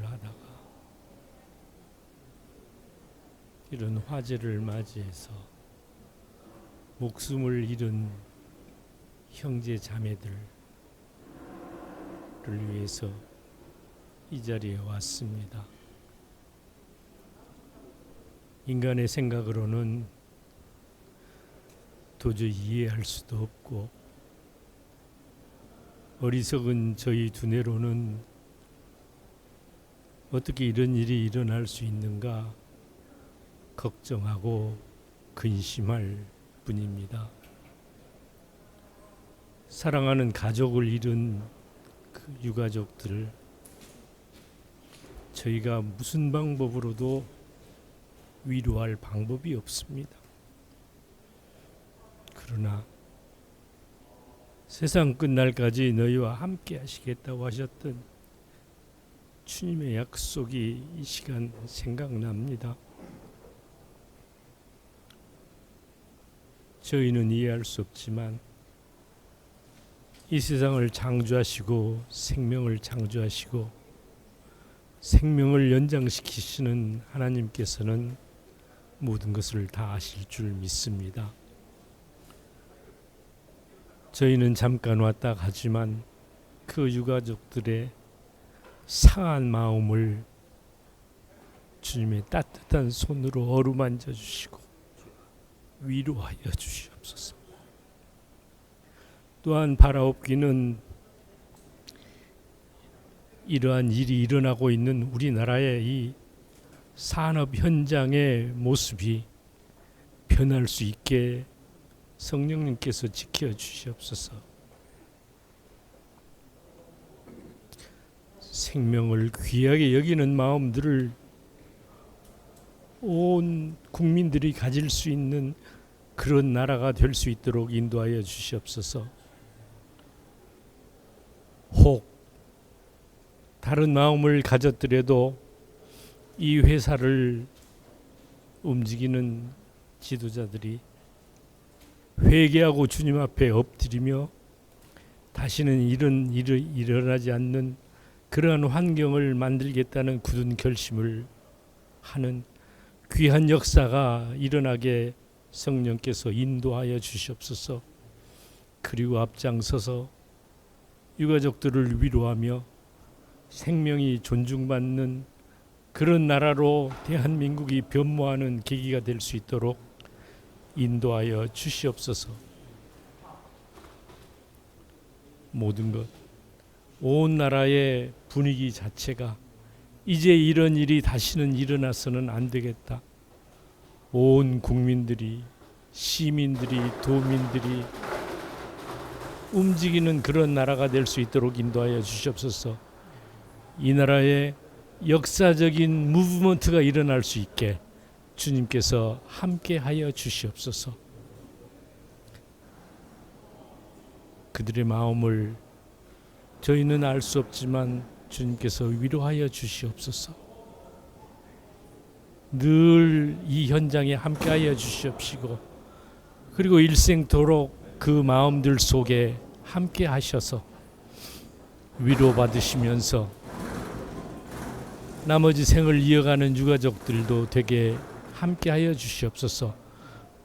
일을 하다가 이런 화재를 맞이해서 목숨을 잃은 형제 자매들을 위해서 이 자리에 왔습니다. 인간의 생각으로는 도저히 이해할 수도 없고 어리석은 저희 두뇌로는 어떻게 이런 일이 일어날 수 있는가 걱정하고 근심할 뿐입니다. 사랑하는 가족을 잃은 그 유가족들을 저희가 무슨 방법으로도 위로할 방법이 없습니다. 그러나 세상 끝날까지 너희와 함께 하시겠다고 하셨던 주님의 약속이 이 시간 생각납니다. 저희는 이해할 수 없지만 이 세상을 창조하시고 생명을 창조하시고 생명을 연장시키시는 하나님께서는 모든 것을 다 아실 줄 믿습니다. 저희는 잠깐 왔다 가지만 그 유가족들의 상한 마음을 주님의 따뜻한 손으로 어루만져 주시고 위로하여 주시옵소서. 또한 바라옵기는 이러한 일이 일어나고 있는 우리나라의 이 산업 현장의 모습이 변할 수 있게 성령님께서 지켜 주시옵소서. 생명을 귀하게 여기는 마음들을 온 국민들이 가질 수 있는 그런 나라가 될 수 있도록 인도하여 주시옵소서. 혹 다른 마음을 가졌더라도 이 회사를 움직이는 지도자들이 회개하고 주님 앞에 엎드리며 다시는 이런 일이 일어나지 않는 그러한 환경을 만들겠다는 굳은 결심을 하는 귀한 역사가 일어나게 성령께서 인도하여 주시옵소서. 그리고 앞장서서 유가족들을 위로하며 생명이 존중받는 그런 나라로 대한민국이 변모하는 계기가 될 수 있도록 인도하여 주시옵소서. 모든 것, 온 나라의 분위기 자체가 이제 이런 일이 다시는 일어나서는 안 되겠다. 온 국민들이, 시민들이, 도민들이 움직이는 그런 나라가 될 수 있도록 인도하여 주시옵소서. 이 나라에 역사적인 무브먼트가 일어날 수 있게 주님께서 함께 하여 주시옵소서. 그들의 마음을 저희는 알 수 없지만 주님께서 위로하여 주시옵소서. 늘 이 현장에 함께하여 주시옵시고 그리고 일생토록 그 마음들 속에 함께 하셔서 위로 받으시면서 나머지 생을 이어가는 유가족들도 되게 함께하여 주시옵소서.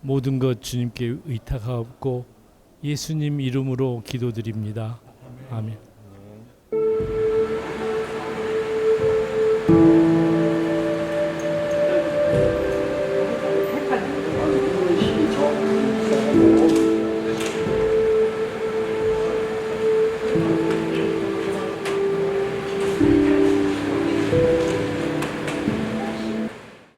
모든 것 주님께 의탁하옵고 예수님 이름으로 기도드립니다. 아멘. thank you